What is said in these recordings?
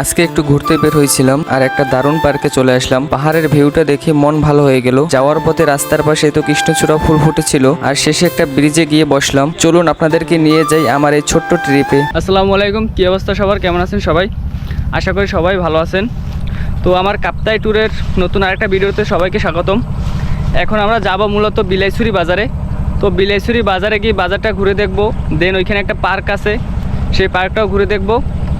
আজকে একটু ঘুরতে বের হয়েছিলাম আর একটা দারুণ পার্কে চলে আসলাম। পাহাড়ের ভিউটা দেখে মন ভালো হয়ে গেল। যাওয়ার পথে রাস্তার পাশে তো কৃষ্ণচূড়া ফুল ফুটেছিল। আর শেষে একটা ব্রিজে গিয়ে বসলাম। চলুন আপনাদেরকে নিয়ে যাই আমার এই ছোট্ট ট্রিপে আসসালামু আলাইকুম। কী অবস্থা সবার? কেমন আছেন সবাই? আশা করি সবাই ভালো আছেন। তো আমার কাপ্তাই ট্যুরের নতুন আরেকটা ভিডিওতে সবাইকে স্বাগতম। এখন আমরা যাব মূলত বিলাইছড়ি বাজারে। তো বিলাইছড়ি বাজারে গিয়ে বাজারটা ঘুরে দেখব। দেন ওইখানে একটা পার্ক আছে। সেই পার্কটাও ঘুরে দেখব।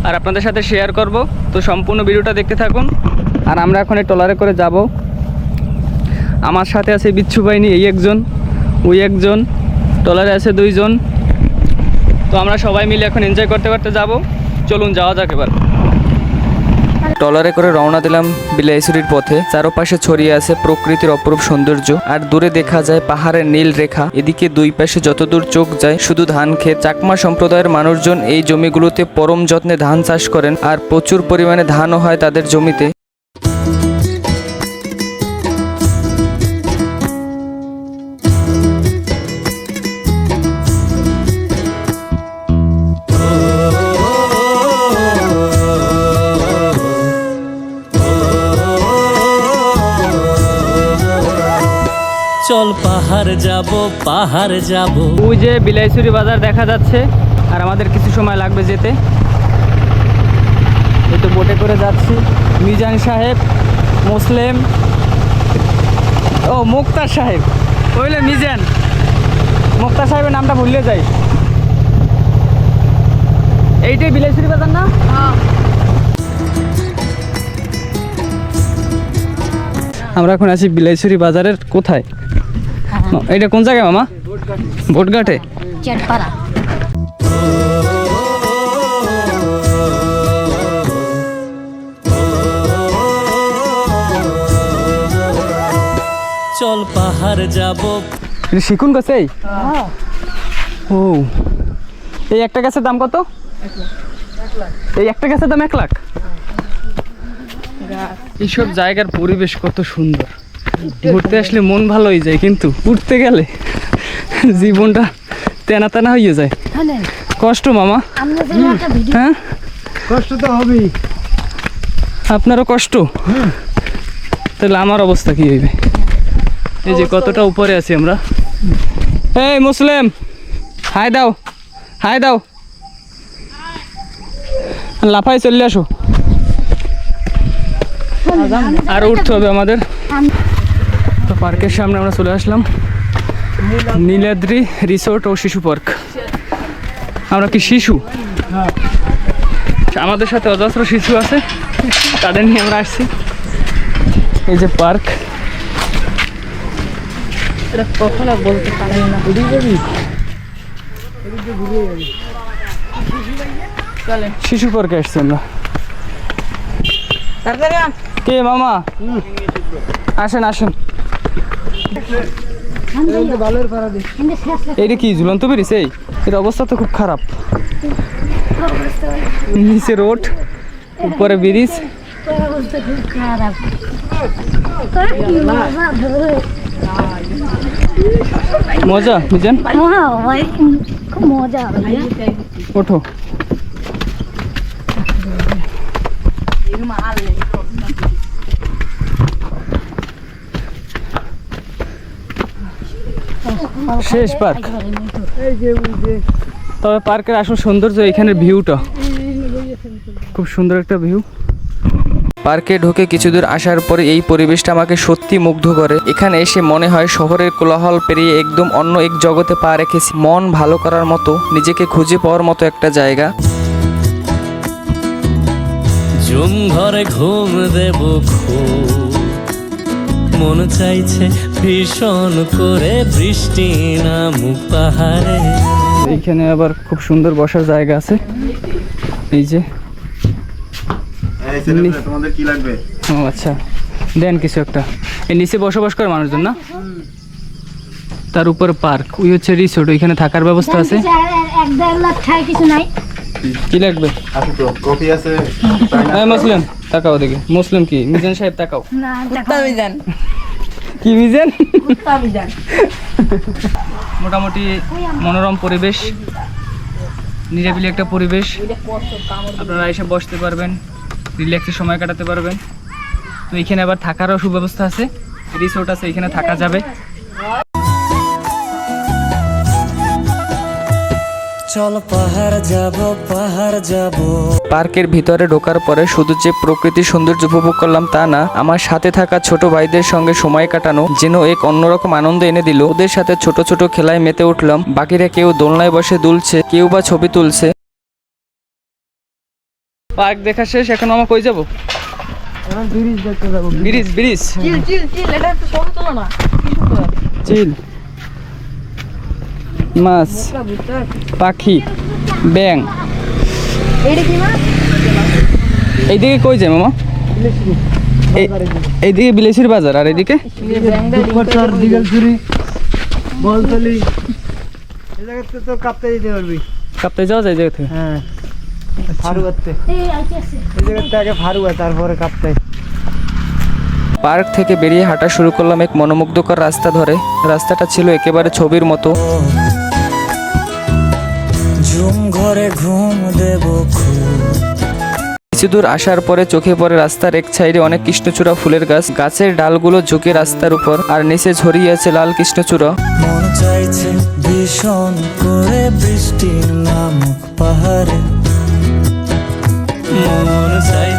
আর আপনাদের সাথে শেয়ার করব। তো সম্পূর্ণ ভিডিওটা দেখতে থাকুন। আর আমরা এখন এই ট্রলারে করে যাব। আমার সাথে আছে বিচ্ছু বাহিনী, এই একজন, ওই একজন, ট্রলারে আছে দুইজন। তো আমরা সবাই মিলে এখন এনজয় করতে করতে যাব। চলুন যাওয়া যাক এবার। ট্রলারে করে রওনা দিলাম বিলাইসুরির পথে। চারপাশে ছড়িয়ে আছে প্রকৃতির অপরূপ সৌন্দর্য। আর দূরে দেখা যায় পাহাড়ের নীল রেখা। এদিকে দুই পাশে যতদূর চোখ যায়, শুধু ধান খেয়ে চাকমা সম্প্রদায়ের মানুষজন এই জমিগুলোতে পরম যত্নে ধান চাষ করেন। আর প্রচুর পরিমাণে ধানও হয় তাদের জমিতে। চল পাহাড় যাব পাহাড় যাব। ওই যে বিলাইছড়ি বাজার দেখা যাচ্ছে, আর আমাদের কিছু সময় লাগবে যেতে। এই তো বোটে করে যাচ্ছি। মিজান সাহেব, মুসলিম। ও, মুক্তার সাহেব। ওইলে মিজান। মুক্তার সাহেবের নামটা ভুললে যাই। এইটাই বিলাইছড়ি বাজার না? আমরা এখন আছি বিলাইছড়ি বাজারের কোথায়? এটা কোন জায়গায় মামা? ভোটঘাটে? চেটপাড়া চল পাহাড় যাব। এটা শিখুন গাছে ও এই একটা গাছের দাম কত? এই একটা গাছের দাম এক লাখ। এইসব জায়গার পরিবেশ কত সুন্দর। ঘুরতে আসলে মন ভালো হয়ে যায় কিন্তু উঠতে গেলে জীবনটা তেনা তেনা হয়ে যায়। কষ্ট মামা। হ্যাঁ? কষ্ট তো হবেই। আপনারও কষ্ট? তাহলে আমার অবস্থা কি হইবে? এই যে কতটা উপরে আছি আমরা। এই মুসলিম! হাই দাও হাই দাও। লাফাই চলে আসো। আর উঠতে হবে আমাদের। তো পার্কের সামনে আমরা চলে আসলাম। নীলাদ্রি রিসোর্ট ও শিশু পার্ক। আমরা কি শিশু? আমাদের সাথে অজস্র শিশু আছে তাদের নিয়ে আমরা আসছি। এই যে পার্ক। এটা কখনো বলতে পারি না। শিশু পার্কে আসছি আমরা। কে মামা? আসেন আসেন। এইটা কি, ঝুলন্ত এই, এর অবস্থা তো খুব খারাপ। নিচে রোড, উপরে ব্রিজ। মজা বুঝেন হ্যাঁ ভাই খুব মজা ভাই ওঠো শেষ পার্ক তবে পার্কের আসল সৌন্দর্য এখানের ভিউটা। খুব সুন্দর একটা ভিউ। পার্কে ঢুকে কিছুদূর আসার পরে এই পরিবেশটা আমাকে সত্যি মুগ্ধ করে। এখানে এসে মনে হয় শহরের কোলাহল পেরিয়ে একদম অন্য এক জগতে পা রেখেছি। মন ভালো করার মতো নিজেকে খুঁজে পাওয়ার মতো একটা জায়গা। জুম ঘরে ঘুম দেব খুব। মন চাইছে ভীষণ করে বৃষ্টি নামুক পাহাড়ে। এইখানে আবার খুব সুন্দর বসার জায়গা আছে। এই যে। তোমাদের কি লাগবে? ও আচ্ছা। দেন কিছু একটা। এই নিচে বসবাস করে মানুষজন না? তার উপরে পার্ক। ওই হচ্ছে রিসোর্ট ওইখানে থাকার ব্যবস্থা আছে। এক দেড় লাখ খাই কিছু নাই। কি লাগবে? আছে তো কফি আছে হ্যাঁ মুসলিম তাকাও দেখি। মুসলিম কি? মিজান সাহেব তাকাও। না কি মিজান মোটামুটি মনোরম পরিবেশ নিরাবিলি একটা পরিবেশ। আপনারা এসে বসতে পারবেন রিল্যাক্সে সময় কাটাতে পারবেন। তো এখানে আবার থাকারও সুব্যবস্থা আছে রিসোর্ট আছে এখানে থাকা যাবে। চল পাহাড় যাব পাহাড় যাব। পার্কের ভিতরে ঢোকার পরে শুধু যে প্রকৃতির সৌন্দর্য উপভোগ করলাম তা না আমার সাথে থাকা ছোট ভাইদের সঙ্গে সময় কাটানো যেন এক অন্যরকম আনন্দ এনে দিল। ওদের সাথে ছোট ছোট খেলায় মেতে উঠলাম বাকিরা কেউ দোলনায় বসে দুলছে কেউ বা ছবি তুলছে। পার্ক দেখা শেষ এখন আমরা কই যাব? এখন ব্রিজ দেখতে যাব। Bridge bridge. Chill chill chill এটা একটু ছবি তোলো না কি সুন্দর। চিল। মাছ, পাখি ব্যাং এইদিকে কই যায় মামা? এইদিকে বিলেসির বাজার, আর তো কাঁপতে যাওয়া যায় জায়গা থেকে? হ্যাঁ তারপরে কাঁপতাই পার্ক থেকে বেরিয়ে হাঁটা শুরু করলাম এক মনোমুগ্ধকর রাস্তা ধরে। রাস্তাটা ছিল একেবারে ছবির মতো। ঘরে ঘুম দেব কিছুদূর কিছু দূর আসার পরে চোখে পড়ে রাস্তার এক সাইডে অনেক কৃষ্ণচূড়া ফুলের গাছ। গাছের ডালগুলো ঝুঁকে রাস্তার উপর আর নিচে ছড়িয়ে আছে লাল কৃষ্ণচূড়া। মন চাইছে ভীষণ করে বৃষ্টি নামক পাহাড়ে। মন চাইছে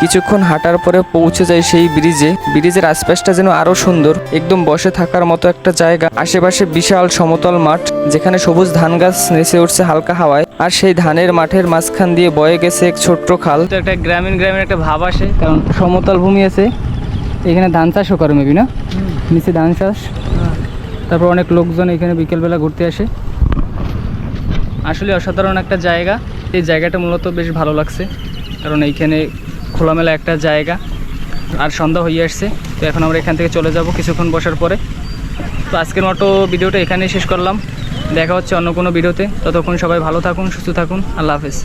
কিছুক্ষণ হাঁটার পরে পৌঁছে যায় সেই ব্রিজে। ব্রিজের আশপাশটা যেন আরও সুন্দর একদম বসে থাকার মতো একটা জায়গা। আশেপাশে বিশাল সমতল মাঠ যেখানে সবুজ ধান গাছ নেচে উঠছে হালকা হাওয়ায়। আর সেই ধানের মাঠের মাঝখান দিয়ে বয়ে গেছে এক ছোট্ট খাল। তো একটা গ্রামীণ গ্রামীণ একটা ভাব আসে কারণ সমতল ভূমি আছে। এখানে ধান চাষও করে মেবি না? নিচে ধান চাষ। তারপর অনেক লোকজন এখানে বিকেলবেলা ঘুরতে আসে। আসলে অসাধারণ একটা জায়গা। এই জায়গাটা মূলত বেশ ভালো লাগছে। কারণ এইখানে খোলামেলা একটা জায়গা, আর সন্ধ্যা হয়ে আসছে, তো এখন আমরা এখান থেকে চলে যাব কিছুক্ষণ বসার পরে। তো আজকের মতো ভিডিওটা এখানেই শেষ করলাম। দেখা হচ্ছে অন্য কোনো ভিডিওতে। ততক্ষণ সবাই ভালো থাকুন, সুস্থ থাকুন। আল্লাহ হাফেজ।